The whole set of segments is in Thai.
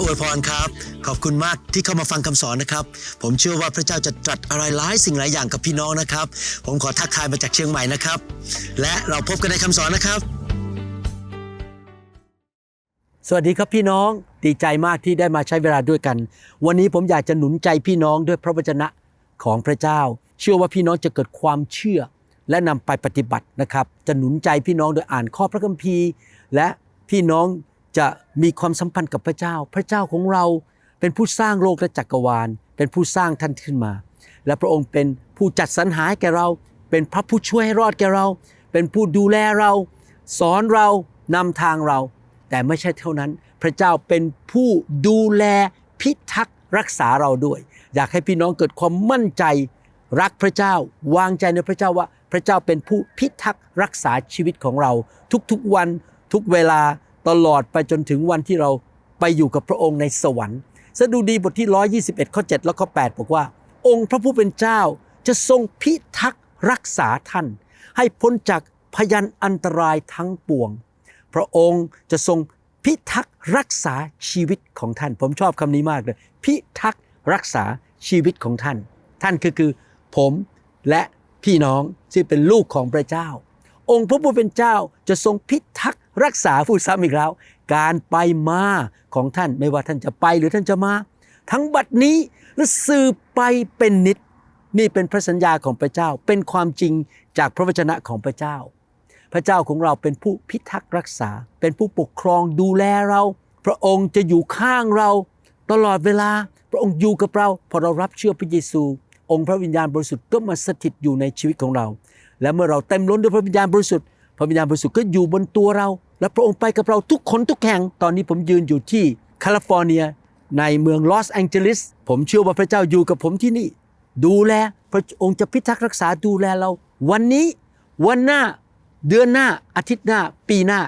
อวยพรครับ ขอบคุณมากที่เข้ามาฟังคำสอนนะครับ ผมเชื่อว่าพระเจ้าจะตรัสอะไรหลายสิ่งหลายอย่างกับพี่น้องนะครับ ผมขอทักทายมาจากเชียงใหม่นะครับ และเราพบกันในคำสอนนะครับ สวัสดีครับพี่น้องดีใจมากที่ได้มาใช้เวลาด้วยกัน วันนี้ผมอยากจะหนุนใจพี่น้องด้วยพระวจนะของพระเจ้า เชื่อว่าพี่น้องจะเกิดความเชื่อ และนำไปปฏิบัตินะครับ จะหนุนใจพี่น้องโดยอ่านข้อพระคัมภีร์ และพี่น้อง จะมีความสัมพันธ์กับพระเจ้า พระเจ้าของเราเป็นผู้สร้างโลกและจักรวาล เป็นผู้สร้างท่านขึ้นมา และพระองค์เป็นผู้จัดสรรหาแก่เรา เป็นพระผู้ช่วยให้รอดแก่เรา เป็นผู้ดูแลเรา สอนเรานำทางเรา แต่ไม่ใช่เท่านั้น พระเจ้าเป็นผู้ดูแลพิทักษ์รักษาเราด้วย อยากให้พี่น้องเกิดความมั่นใจ รักพระเจ้าวางใจในพระเจ้าว่าพระเจ้าเป็นผู้พิทักษ์รักษาชีวิตของเรา ทุกๆวันทุกเวลา ตลอดไปจนถึงวันที่เราไปอยู่กับพระองค์ในสวรรค์ สดุดีบทที่ 121 ข้อ 7 และข้อ 8 บอกว่า องค์พระผู้เป็นเจ้าจะทรงพิทักษ์รักษาท่าน ให้พ้นจากพยันอันตรายทั้งปวง พระองค์จะทรงพิทักษ์รักษาชีวิตของท่าน ผมชอบคำนี้มากเลย พิทักษ์รักษาชีวิตของท่าน ท่านคือคือผมและพี่น้องที่เป็นลูกของพระเจ้า องค์พระผู้เป็นเจ้าจะทรงพิทักษ์รักษาผู้ซ้ำอีกแล้ว การไปมาของท่านไม่ว่าท่านจะไปหรือท่านจะมา ทั้งบัดนี้และสืบไปเป็นนิด นี่เป็นพระสัญญาของพระเจ้า เป็นความจริงจากพระวจนะของพระเจ้า พระเจ้าของเราเป็นผู้พิทักษ์รักษา เป็นผู้ปกครองดูแลเรา พระองค์จะอยู่ข้างเรา ตลอดเวลา พระองค์อยู่กับเรา พอเรารับเชื่อพระเยซู องค์พระวิญญาณบริสุทธิ์ก็มาสถิตอยู่ในชีวิตของเรา และเมื่อเราเต็มล้นด้วยพระวิญญาณบริสุทธิ์พระวิญญาณบริสุทธิ์ก็อยู่บนตัวเรา และพระองค์ไปกับเราทุกคนทุกแห่ง ตอนนี้ผมยืนอยู่ที่แคลิฟอร์เนีย ในเมืองลอสแองเจลิส ผมเชื่อว่าพระเจ้าอยู่กับผมที่นี่ ดูแลพระองค์จะพิทักษ์รักษาดูแลเรา วันนี้วันหน้าเดือนหน้าอาทิตย์หน้า ปีหน้า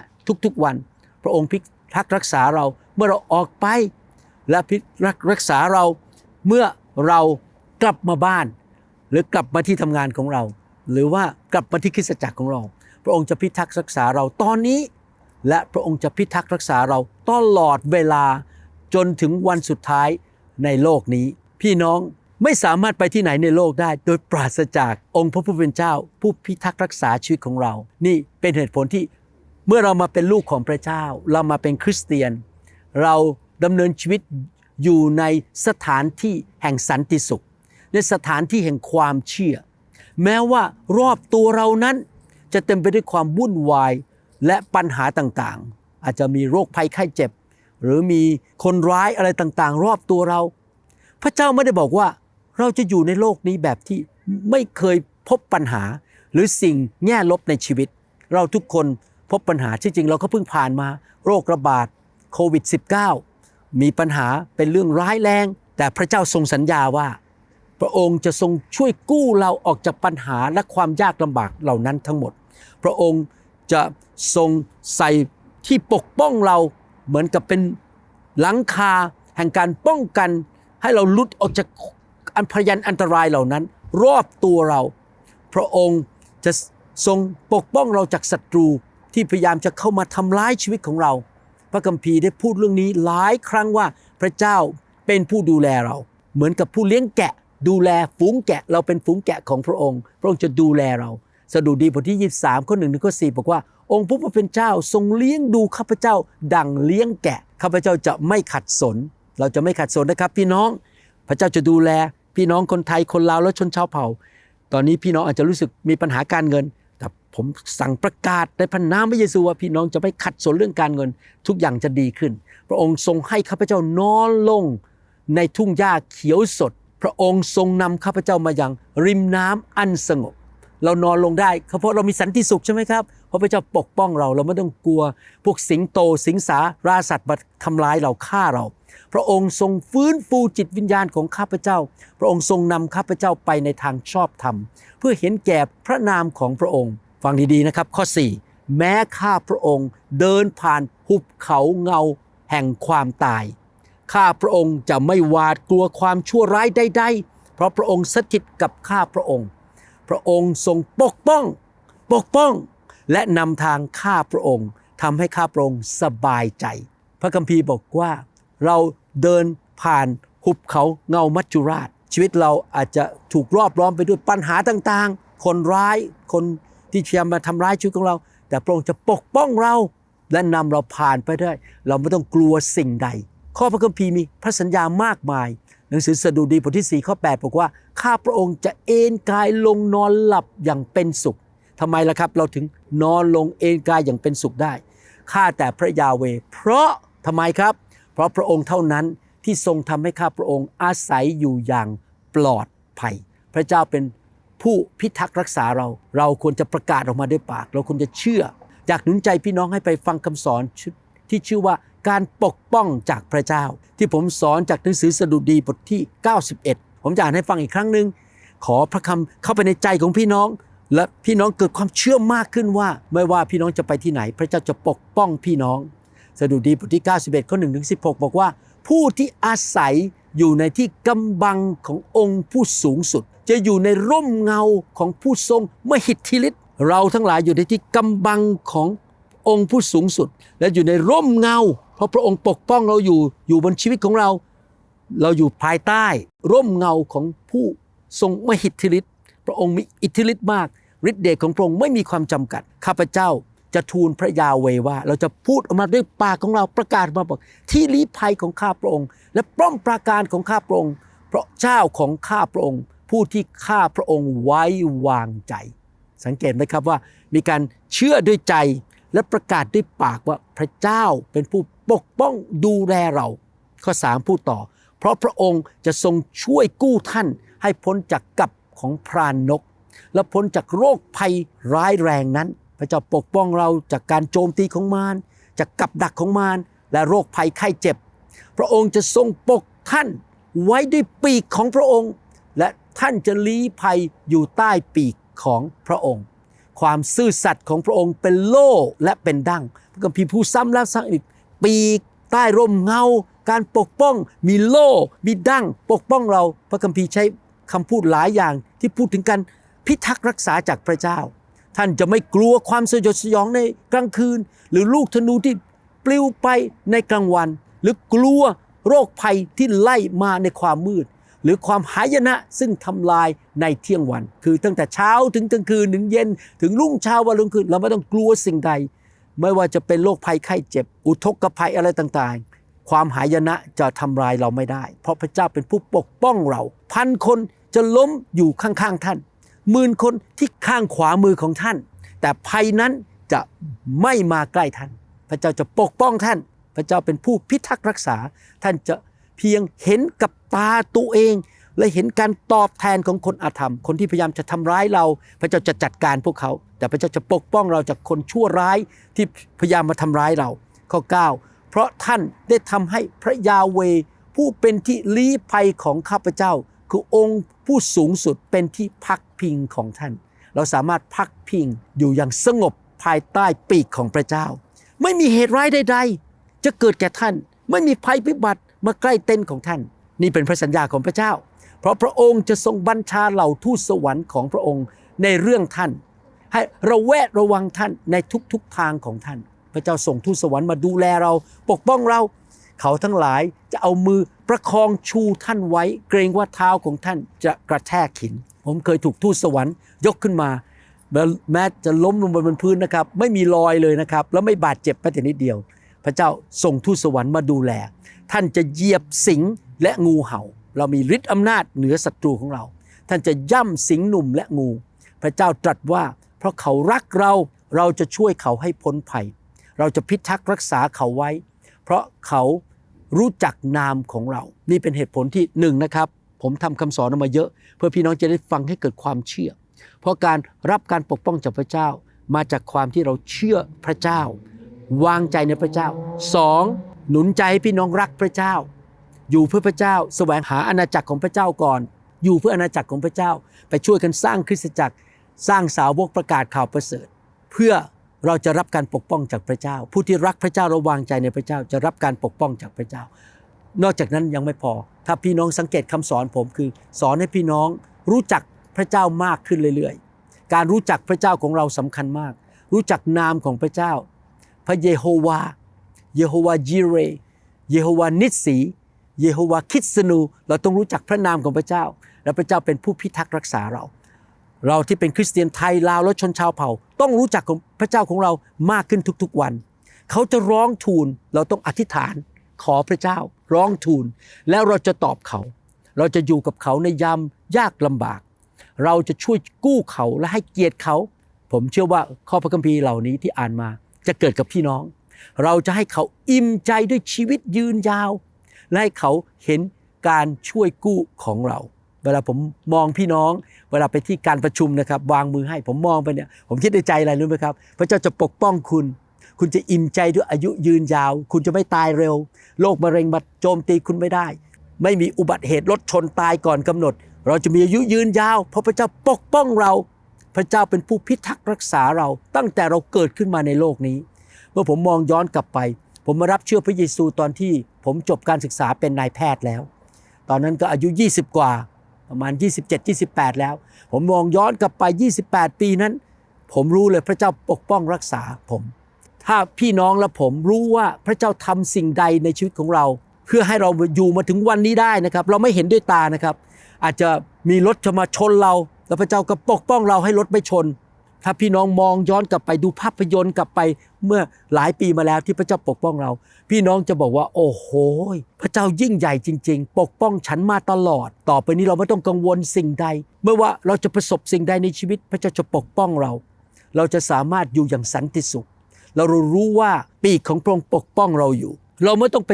ทุกๆวัน พระองค์พิทักษ์รักษาเราเมื่อเราออกไป และพิทักษ์รักษาเราเมื่อเรากลับมาบ้าน หรือกลับมาที่ทำงานของเรา หรือว่ากลับมาที่คริสตจักรของเรา พระองค์จะพิทักษ์รักษาเราตอนนี้ และพระองค์จะพิทักษ์รักษาเราตลอดเวลาจนถึงวันสุดท้ายในโลกนี้ พี่น้องไม่สามารถไปที่ไหนในโลกได้ โดยปราศจากองค์พระผู้เป็นเจ้า ผู้พิทักษ์รักษาชีวิตของเรา นี่เป็นเหตุผลที่เมื่อเรามาเป็นลูกของพระเจ้า เรามาเป็นคริสเตียน เราดำเนินชีวิตอยู่ในสถานที่แห่งสันติสุข ในสถานที่แห่งความเชื่อ แม้ว่ารอบตัวเรานั้น จะเต็มไปด้วยความวุ่นวายและปัญหาต่างๆ อาจจะมีโรคภัยไข้เจ็บ หรือมีคนร้ายอะไรต่างๆ รอบตัวเรา พระเจ้าไม่ได้บอกว่าเราจะอยู่ในโลกนี้แบบที่ไม่เคยพบปัญหา หรือสิ่งแง่ลบในชีวิต เราทุกคนพบปัญหาที่จริงเราก็เพิ่งผ่านมา โรคระบาดโควิด -19 มีปัญหาเป็นเรื่องร้ายแรง แต่พระเจ้าทรงสัญญาว่า พระองค์จะทรงช่วยกู้เราออกจากปัญหาและความยากลำบากเหล่านั้นทั้งหมด พระองค์จะทรงใส่ที่ปกป้องเราเหมือนกับเป็นหลังคาแห่งการป้องกัน ให้เราลุดออกจากอันพยันอันตรายเหล่านั้น รอบตัวเรา พระองค์จะทรงปกป้องเราจากศัตรูที่พยายามจะเข้ามาทำร้ายชีวิตของเรา พระคัมภีร์ได้พูดเรื่องนี้หลายครั้งว่าพระเจ้าเป็นผู้ดูแลเรา เหมือนกับผู้เลี้ยงแกะ ดูแลฝูงแกะเราเป็นฝูงแกะของพระองค์ พระองค์จะดูแลเราสดุดีบทที่ 23ข้อหนึ่งถึงข้อสี่บอกว่า องค์พระผู้เป็นเจ้าทรงเลี้ยงดูข้าพเจ้า ดังเลี้ยงแกะข้าพเจ้าจะไม่ขัดสน เราจะไม่ขัดสนนะครับ พี่น้องพระเจ้าจะดูแล พี่น้องคนไทยคนลาวและชนชาวเผ่า ตอนนี้พี่น้องอาจจะรู้สึกมีปัญหาการเงิน แต่ผมสั่งประกาศในพระนามพระเยซูว่าพี่น้องจะไม่ขัดสนเรื่องการเงิน ทุกอย่างจะดีขึ้น พระองค์ทรงให้ข้าพเจ้านอนลงในทุ่งหญ้าเขียวสด พระองค์ทรงนำข้าพเจ้ามายังริมน้ำอันสงบ เรานอนลงได้เพราะเรามีสันติสุขใช่ไหมครับพระพเจ้าปกป้องเราเราไม่ต้องกลัว พวกสิงโตสิงสาราสัตว์มาทำร้ายเราฆ่าเรา พระองค์ทรงฟื้นฟูจิตวิญญาณของข้าพเจ้า พระองค์ทรงนำข้าพเจ้าไปในทางชอบธรรม เพื่อเห็นแก่พระนามของพระองค์ ฟังดีๆนะครับ ข้อ 4 แม้ข้าพระองค์เดินผ่านหุบเขาเงาแห่งความตาย ข้าพระองค์จะไม่หวาดกลัวความชั่วร้ายใดๆ เพราะพระองค์สถิตกับข้าพระองค์ พระองค์ทรงปกป้อง ปกป้อง และนำทางข้าพระองค์ทำให้ข้าพระองค์สบายใจ พระคัมภีร์บอกว่า เราเดินผ่านหุบเขาเงามัจจุราช ชีวิตเราอาจจะถูกรอบล้อมไปด้วยปัญหาต่างๆ คนร้ายคนที่พยายามมาทำร้ายชีวิตของเรา แต่พระองค์จะปกป้องเราและนำเราผ่านไปได้ เราไม่ต้องกลัวสิ่งใด ข้อพระคัมภีร์มีพระสัญญามากมาย หนังสือสดุดีบทที่4ข้อ8บอกว่า ข้าพระองค์จะเอนกายลงนอนหลับอย่างเป็นสุขทำไมล่ะครับ เราถึงนอนลงเอนกายอย่างเป็นสุขได้ข้าแต่พระยาเว เพราะทำไมครับ เพราะพระองค์เท่านั้นที่ทรงทำให้ข้าพระองค์อาศัยอยู่อย่างปลอดภัย พระเจ้าเป็นผู้พิทักษ์รักษาเรา เราควรจะประกาศออกมาด้วยปาก เราควรจะเชื่อ อยากหนุนใจพี่น้องให้ไปฟังคำสอนชุดที่ชื่อว่า การปกป้องจากพระเจ้า ที่ผมสอนจากหนังสือสดุดีบทที่ 91 ผมจะอ่านให้ฟังอีกครั้งหนึ่งขอพระคำเข้าไปในใจของพี่น้อง และพี่น้องเกิดความเชื่อมากขึ้นว่า ไม่ว่าพี่น้องจะไปที่ไหน พระเจ้าจะปกป้องพี่น้อง สดุดีบทที่ 91 ข้อ1ถึง16 บอกว่า ผู้ที่อาศัยอยู่ในที่กำบังขององค์ผู้สูงสุด จะอยู่ในร่มเงาของผู้ทรงมหิทธิฤทธิ์เราทั้งหลายอยู่ในที่กำบังขององค์ผู้สูงสุด และอยู่ในร่มเงา ราะพระองค์ปกป้องเราอยู่อยู่บนชีวิตของเรา เราอยู่ภายใต้ ร่มเงาของผู้ทรงมหิทธิฤทธิ์พระองค์มีอิทธิฤทธิ์มากฤทธิเดชของพระองค์ไม่มีความจำกัดข้าพเจ้าจะทูลพระยาเวว่า เราจะพูดออกมาด้วยปากของเราประกาศมาบอกที่ลี้ภัยของข้าพระองค์ และป้อมปราการของข้าพระองค์เพราะเจ้าของข้าพระองค์ ผู้ที่ข้าพระองค์ไว้วางใจ สังเกตไหมครับว่า มีการเชื่อด้วยใจและประกาศด้วยปากว่าพระเจ้าเป็นผู้ ปกป้องดูแลเรา ข้อ3พูดต่อ เพราะพระองค์จะทรงช่วยกู้ท่าน ให้พ้นจากกับของพรานนก และพ้นจากโรคภัยร้ายแรงนั้น พระเจ้าปกป้องเราจากการโจมตีของมารจากกับดักของมารและโรคภัยไข้เจ็บ พระองค์จะทรงปกท่านไว้ด้วยปีกของพระองค์ และท่านจะลี้ภัยอยู่ใต้ปีกของพระองค์ ความซื่อสัตย์ของพระองค์เป็นโล่และเป็นดั้งพระคัมภีร์ผู้ซ้ำแล้วซ้ำอีก ปีก ใต้ร่มเงา การปกป้อง มีโล่ มีดั้งปกป้องเรา พระคัมภีร์ใช้คำพูดหลายอย่างที่พูดถึงการพิทักษ์รักษาจากพระเจ้า ท่านจะไม่กลัวความสยดสยองในกลางคืน หรือลูกธนูที่ปลิวไปในกลางวัน หรือกลัวโรคภัยที่ไล่มาในความมืด หรือความหายนะซึ่งทำลายในเที่ยงวัน คือตั้งแต่เช้าถึงกลางคืนถึงเย็นถึงรุ่งเช้าวันรุ่งคืนเราไม่ต้องกลัวสิ่งใด ไม่ว่าจะเป็นโรคภัยไข้เจ็บ อุทกภัยอะไรต่างๆ ความหายนะจะทำลายเราไม่ได้ เพราะพระเจ้าเป็นผู้ปกป้องเรา พันคนจะล้มอยู่ข้างๆท่านหมื่นคนที่ข้างขวามือของท่าน แต่ภัยนั้นจะไม่มาใกล้ท่าน พระเจ้าจะปกป้องท่าน พระเจ้าเป็นผู้พิทักษ์รักษา ท่านจะเพียงเห็นกับตาตัวเอง และเห็นการตอบแทนของคนอาธรรม คนที่พยายามจะทำร้ายเรา พระเจ้าจะจัดการพวกเขา แต่พระเจ้าจะปกป้องเราจากคนชั่วร้ายที่พยายามมาทำร้ายเรา ข้อ 9 เพราะท่านได้ทำให้พระยาเวผู้เป็นที่ลี้ภัยของข้าพเจ้า คือองค์ผู้สูงสุดเป็นที่พักพิงของท่าน เราสามารถพักพิงอยู่อย่างสงบภายใต้ปีกของพระเจ้า ไม่มีเหตุร้ายใดๆ จะเกิดแก่ท่าน ไม่มีภัยพิบัติมาใกล้เต็นท์ของท่าน นี่เป็นพระสัญญาของพระเจ้า เพราะพระองค์จะทรงบัญชาเหล่าทูตสวรรค์ของพระองค์ในเรื่องท่าน ให้ระแวดระวังท่านในทุกๆทางของท่าน พระเจ้าส่งทูตสวรรค์มาดูแลเรา ปกป้องเรา เขาทั้งหลายจะเอามือประคองชูท่านไว้ เกรงว่าเท้าของท่านจะกระแทกหิน ผมเคยถูกทูตสวรรค์ยกขึ้นมาแม้จะล้มลงบนพื้นนะครับ ไม่มีรอยเลยนะครับ แล้วไม่บาดเจ็บแม้แต่นิดเดียว พระเจ้าส่งทูตสวรรค์มาดูแล ท่านจะเหยียบสิงและงูเห่า เรามีฤทธิ์อำนาจเหนือศัตรูของเรา ท่านจะย่ำสิงหนุ่มและงู พระเจ้าตรัสว่า เพราะเขารักเราเราจะช่วยเขาให้พ้นภัย เราจะพิทักษ์รักษาเขาไว้ เพราะเขารู้จักนามของเรา นี่เป็นเหตุผลที่หนึ่งนะครับ ผมทำคำสอนออกมาเยอะ เพื่อพี่น้องจะได้ฟังให้เกิดความเชื่อ เพราะการรับการปกป้องจากพระเจ้า มาจากความที่เราเชื่อพระเจ้า วางใจในพระเจ้าสองหนุนใจให้พี่น้องรักพระเจ้า อยู่เพื่อพระเจ้า แสวงหาอาณาจักรของพระเจ้าก่อน อยู่เพื่ออาณาจักรของพระเจ้า ไปช่วยกันสร้างคริสตจักร สร้างสาวกประกาศข่าวประเสริฐ เพื่อเราจะรับการปกป้องจากพระเจ้า ผู้ที่รักพระเจ้าและวางใจในพระเจ้าจะรับการปกป้องจากพระเจ้า นอกจากนั้นยังไม่พอ ถ้าพี่น้องสังเกตคำสอนผมคือ สอนให้พี่น้องรู้จักพระเจ้ามากขึ้นเรื่อยๆ การรู้จักพระเจ้าของเราสำคัญมาก รู้จักนามของพระเจ้า พระเยโฮวา เยโฮวาจิเร เยโฮวานิสี เยโฮวาคิดสนู เราต้องรู้จักพระนามของพระเจ้า และพระเจ้าเป็นผู้พิทักษ์รักษาเรา เราที่เป็นคริสเตียนไทยลาวและชนชาวเผ่า ต้องรู้จักของพระเจ้าของเรามากขึ้นทุกๆวัน เขาจะร้องทูลเราต้องอธิษฐาน ขอพระเจ้า ร้องทูล แล้วเราจะตอบเขา เราจะอยู่กับเขาในยามยากลำบาก เราจะช่วยกู้เขาและให้เกียรติเขา ผมเชื่อว่าข้อพระคัมภีร์เหล่านี้ที่อ่านมาจะเกิดกับพี่น้อง เราจะให้เขาอิ่มใจด้วยชีวิตยืนยาว และให้เขาเห็นการช่วยกู้ของเรา เวลาผมมองพี่น้อง เวลาไปที่การประชุมนะครับ วางมือให้ผมมองไปเนี่ยผมคิดในใจอะไรรู้ไหมครับ พระเจ้าจะปกป้องคุณ คุณจะอิ่มใจด้วยอายุยืนยาว คุณจะไม่ตายเร็วโรคมะเร็งมาโจมตีคุณไม่ได้ ไม่มีอุบัติเหตุรถชนตายก่อนกำหนด เราจะมีอายุยืนยาว เพราะพระเจ้าปกป้องเรา พระเจ้าเป็นผู้พิทักษ์รักษาเรา ตั้งแต่เราเกิดขึ้นมาในโลกนี้ เมื่อผมมองย้อนกลับไป ผมมารับเชื่อพระเยซูตอนที่ ผมจบการศึกษาเป็นนายแพทย์แล้ว ตอนนั้นก็อายุ 20 กว่าประมาณ 27 28 แล้ว ผมมองย้อนกลับไป 28 ปีนั้น ผมรู้เลยพระเจ้าปกป้องรักษาผม ถ้าพี่น้องและผมรู้ว่าพระเจ้าทำสิ่งใดในชีวิตของเรา เพื่อให้เราอยู่มาถึงวันนี้ได้นะครับ เราไม่เห็นด้วยตานะครับ อาจจะมีรถจะมาชนเรา แล้วพระเจ้าก็ปกป้องเราให้รถไม่ชน ถ้าพี่น้องมองย้อนกลับไปดูภาพยนตร์กลับไปเมื่อหลายปีมาแล้วที่พระเจ้าปกป้องเรา พี่น้องจะบอกว่า โอ้โห พระเจ้ายิ่งใหญ่จริง ๆ ปกป้องฉันมาตลอด ต่อไปนี้เราไม่ต้องกังวลสิ่งใด เมื่อว่าเราจะประสบสิ่งใดในชีวิต พระเจ้าจะปกป้องเรา เราจะสามารถอยู่อย่างสันติสุข เรารู้ว่าปีกของพระองค์ปกป้องเราอยู่ เราไม่ต้องไป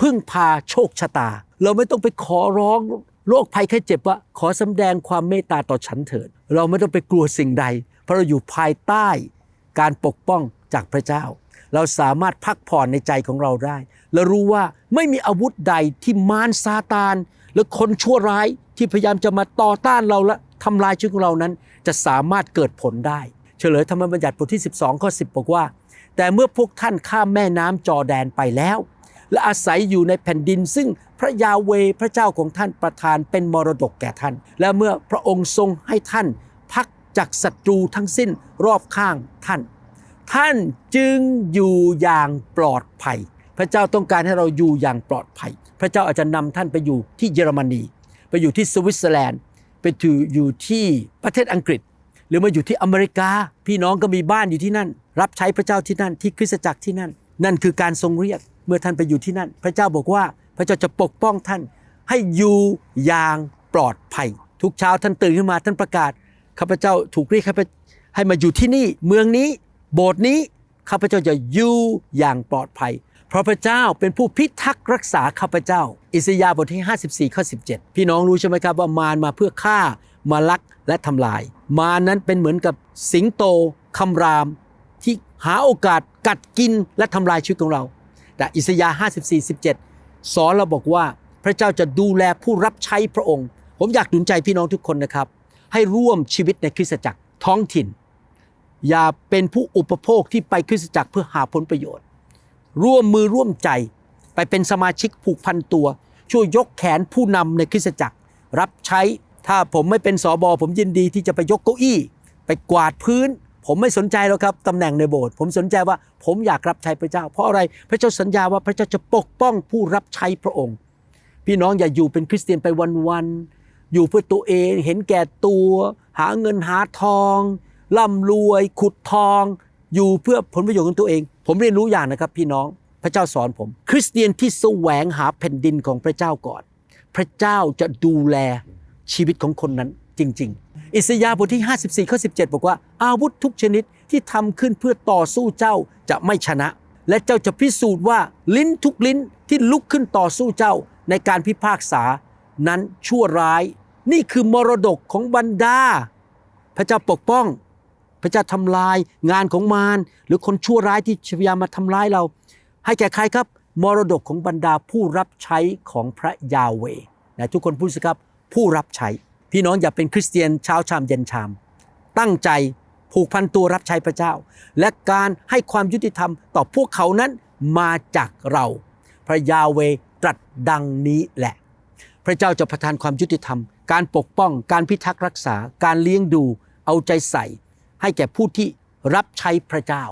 พึ่งพาโชคชะตา เราไม่ต้องไปขอร้องโรคภัยแค่เจ็บว่า ขอสำแดงความเมตตาต่อฉันเถิด เราไม่ต้องไปกลัวสิ่งใด เพราะเราอยู่ภายใต้การปกป้องจากพระเจ้า เราสามารถพักผ่อนในใจของเราได้ และรู้ว่าไม่มีอาวุธใดที่มารซาตาน หรือคนชั่วร้ายที่พยายามจะมาต่อต้านเราและทำลายชีวิตของเรานั้น จะสามารถเกิดผลได้ เฉลยธรรมบัญญัติบทที่ 12 ข้อ 10 บอกว่า แต่เมื่อพวกท่านข้ามแม่น้ำจอแดนไปแล้ว และอาศัยอยู่ในแผ่นดิน ซึ่งพระยาเวพระเจ้าของท่านประทานเป็นมรดกแก่ท่าน และเมื่อพระองค์ทรงให้ท่าน จากศัตรูทั้งสิ้นรอบข้างท่าน ท่านจึงอยู่อย่างปลอดภัย พระเจ้าต้องการให้เราอยู่อย่างปลอดภัย พระเจ้าอาจจะนำท่านไปอยู่ที่เยอรมนี ไปอยู่ที่สวิตเซอร์แลนด์ ไปอยู่ที่ประเทศอังกฤษ หรือมาอยู่ที่อเมริกา พี่น้องก็มีบ้านอยู่ที่นั่น รับใช้พระเจ้าที่นั่นที่คริสตจักรที่นั่น นั่นคือการทรงเรียกเมื่อท่านไปอยู่ที่นั่น พระเจ้าบอกว่าพระเจ้าจะปกป้องท่านให้อยู่อย่างปลอดภัย ทุกเช้าท่านตื่นขึ้นมาท่านประกาศ ข้าพเจ้าถูกเรียกให้ให้มาอยู่ที่นี่เมืองนี้ โบสถ์นี้ข้าพเจ้าจะอยู่อย่างปลอดภัย เพราะพระเจ้าเป็นผู้พิทักษ์รักษาข้าพเจ้า อิสยาห์บทที่ 54ข้อ17 พี่น้องรู้ใช่ไหมครับว่ามารมาเพื่อฆ่ามาลักและทำลาย มารนั้นเป็นเหมือนกับสิงโตคำราม ที่หาโอกาสกัดกินและทำลายชีวิตของเรา แต่อิสยาห์54 17 สอนเราบอกว่าพระเจ้าจะดูแลผู้รับใช้พระองค์ ผมอยากหนุนใจพี่น้องทุกคนนะครับ ให้ร่วมชีวิตในคริสตจักรท้องถิ่น อย่าเป็นผู้อุปโภคที่ไปคริสตจักรเพื่อหาผลประโยชน์ ร่วมมือร่วมใจไปเป็นสมาชิกผูกพันตัว ช่วยยกแขนผู้นำในคริสตจักร รับใช้ถ้าผมไม่เป็นสอบอผมยินดีที่จะไปยกเก้าอี้ ไปกวาดพื้น ผมไม่สนใจแล้วครับตำแหน่งในโบสถ์ผมสนใจว่าผมอยากรับใช้พระเจ้า เพราะอะไรพระเจ้าสัญญาว่าพระเจ้าจะปกป้องผู้รับใช้พระองค์ พี่น้องอย่าอยู่เป็นคริสเตียนไปวัน อยู่เพื่อตัวเองเห็นแก่ตัว หาเงินหาทองร่ำรวย ขุดทอง อยู่เพื่อผลประโยชน์ของตัวเอง ผมเรียนรู้อย่างนะครับ พี่น้องพระเจ้าสอนผม คริสเตียนที่แสวงหาแผ่นดินของพระเจ้าก่อน พระเจ้าจะดูแลชีวิตของคนนั้นจริง ๆ อิสยาห์บทที่ 54ข้อ17 บอกว่า อาวุธทุกชนิดที่ทำขึ้นเพื่อต่อสู้เจ้าจะไม่ชนะ และเจ้าจะพิสูจน์ว่าลิ้นทุกลิ้นที่ลุกขึ้นต่อสู้เจ้าในการพิพากษานั้นชั่วร้าย นี่คือมรดกของบรรดา พระเจ้าปกป้อง พระเจ้าทำลายงานของมารหรือคนชั่วร้ายที่พยายามมาทำร้ายเรา ให้แก่ใครครับ มรดกของบรรดาผู้รับใช้ของพระยาเวนะทุกคนพูดสิครับผู้รับใช้ พี่น้องอย่าเป็นคริสเตียนเช้าชามเย็นชาม ตั้งใจผูกพันตัวรับใช้พระเจ้า และการให้ความยุติธรรมต่อพวกเขานั้นมาจากเรา พระยาเวตรัสดังนี้แหละ พระเจ้าจะประทานความยุติธรรม การปกป้อง การพิทักษ์รักษา การเลี้ยงดู เอาใจใส่ ให้แก่ผู้ที่รับใช้พระเจ้า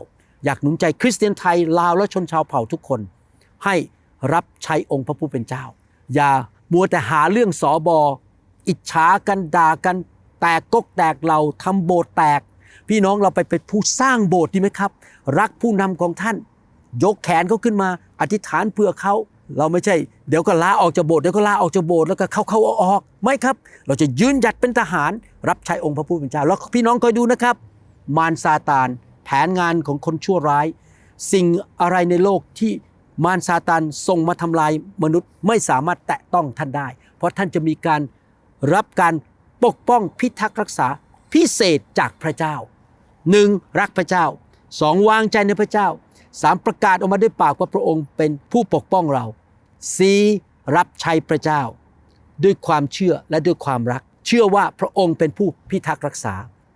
อยากหนุนใจคริสเตียนไทยลาวและชนชาวเผ่าทุกคน ให้รับใช้องค์พระผู้เป็นเจ้า อย่ามัวแต่หาเรื่องสอบอ อิจฉากันด่ากัน แตกกกแตกเราทำโบสถ์แตก พี่น้องเราไปเป็นผู้สร้างโบสถ์ดีไหมครับ รักผู้นำของท่าน ยกแขนเขาขึ้นมา อธิษฐานเพื่อเขา เราไม่ใช่เดี๋ยวก็ลาออกจากโบสถ์เดี๋ยวก็ลาออกจากโบสถ์แล้วก็เข้าเข้าออกไม่ครับ เราจะยืนหยัดเป็นทหาร รับใช้องค์พระผู้เป็นเจ้าแล้วพี่น้องคอยดูนะครับ มารซาตานแผนงานของคนชั่วร้าย สิ่งอะไรในโลกที่มารซาตานส่งมาทำลายมนุษย์ไม่สามารถแตะต้องท่านได้ เพราะท่านจะมีการรับการปกป้องพิทักษ์รักษาพิเศษจากพระเจ้าหนึ่งรักพระเจ้าสองวางใจในพระเจ้าสามประกาศออกมาด้วยปากว่าพระองค์เป็นผู้ปกป้องเรา สีรับใช้พระเจ้า ด้วยความเชื่อและด้วยความรัก เชื่อว่าพระองค์เป็นผู้พิทักษ์รักษา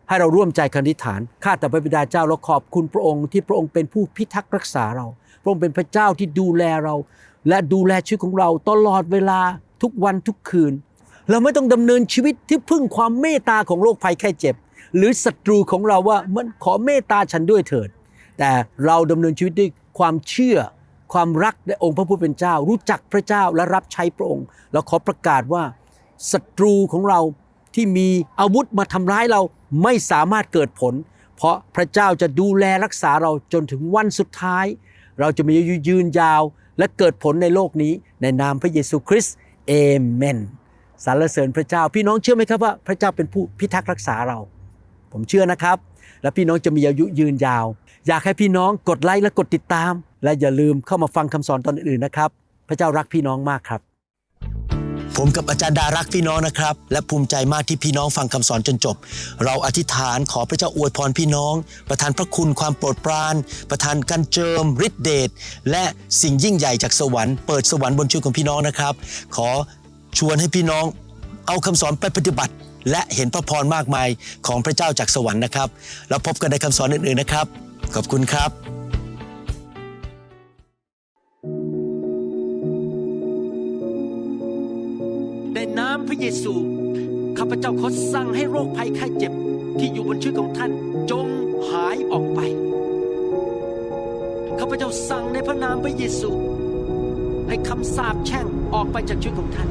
ให้เราร่วมใจกันอธิษฐานข้าแต่พระบิดาเจ้าเราขอบคุณพระองค์ที่พระองค์เป็นผู้พิทักษ์รักษาเรา พระองค์เป็นพระเจ้าที่ดูแลเรา และดูแลชีวิตของเราตลอดเวลาทุกวันทุกคืน เราไม่ต้องดำเนินชีวิตที่พึ่งความเมตตาของโรคภัยแค่เจ็บ หรือศัตรูของเราว่ามันขอเมตตาฉันด้วยเถิด แต่เราดำเนินชีวิตด้วยความเชื่อ ความรักในองค์พระผู้เป็นเจ้า รู้จักพระเจ้าและรับใช้พระองค์ เราขอประกาศว่าศัตรูของเราที่มีอาวุธมาทำร้ายเราไม่สามารถเกิดผล เพราะพระเจ้าจะดูแลรักษาเราจนถึงวันสุดท้าย เราจะมีอายุยืนยาวและเกิดผลในโลกนี้ในนามพระเยซูคริสต์เอเมนสรรเสริญพระเจ้า พี่น้องเชื่อไหมครับว่าพระเจ้าเป็นผู้พิทักษ์รักษาเรา ผมเชื่อนะครับ และพี่น้องจะมีอายุยืนยาว อยากให้พี่น้องกดไลค์และกดติดตาม และอย่าลืมเข้ามาฟังคำสอนตอนอื่นๆนะครับ พระเจ้ารักพี่น้องมากครับ ผมกับอาจารย์ดารักพี่น้องนะครับ และภูมิใจมากที่พี่น้องฟังคำสอนจนจบ เราอธิษฐานขอพระเจ้าอวยพรพี่น้อง ประทานพระคุณความโปรดปราน ประทานการเจิมฤทธิเดชและสิ่งยิ่งใหญ่จากสวรรค์เปิดสวรรค์บนชีวิตของพี่น้องนะครับ ขอชวนให้พี่น้องเอาคำสอนไปปฏิบัติ และเห็นพระพรมากมายของพระเจ้าจากสวรรค์นะครับแล้วพบกันในคำสอนอื่นๆนะครับ ขอบคุณครับ ระเยซูข้าพเจ้าขอสั่งให้โรคภัยไข้เจ็บที่อยู่บนชีวิตของท่านจงหายออกไปข้าพเจ้าสั่งในพระนามพระเยซูให้คำสาปแช่งออกไปจากชีวิตของท่าน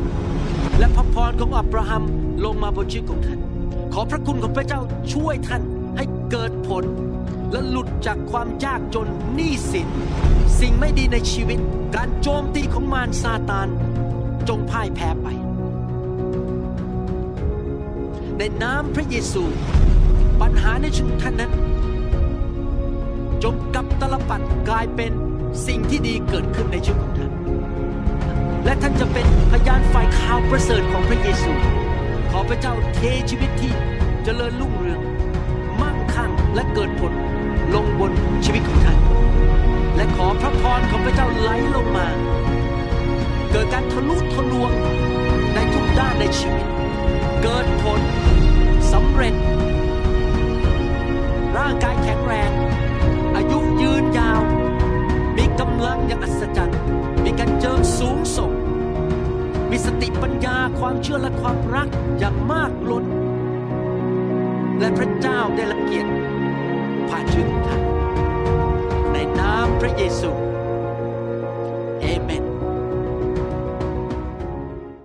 และพระพรของอับราฮัมลงมาบนชีวิตของท่าน ขอพระคุณของพระเจ้าช่วยท่านให้เกิดผล และหลุดจากความยากจนหนี้สิน สิ่งไม่ดีในชีวิต การโจมตีของมารซาตาน จงพ่ายแพ้ไป ในนามพระเยซู ปัญหาในชีวิตท่านนั้น จงกลับตลปัดกลายเป็นสิ่งที่ดีเกิดขึ้นในชีวิตของท่าน และท่านจะเป็นพยานฝ่ายข่าวประเสริฐของพระเยซู ขอพระเจ้าเทชีวิตที่จเจริญรุ่งเรือง มั่งคั่งและเกิดผลลงบนชีวิตของท่าน และขอพระพรของพระเจ้าไหลลงมา เกิดการทะลุทะลวงในทุกด้านในชีวิต เกิดผลสำเร็จ ร่างกายแข็งแรง อายุยืนยาว มีกำลังอย่างอัศจรรย์ มีการเจิมสูงส่ง มีสติปัญญาความเชื่อและความรักอย่างมากล้น และพระเจ้าได้ละเกียรติผ่านชีวิตขอท่านในนามพระเยซู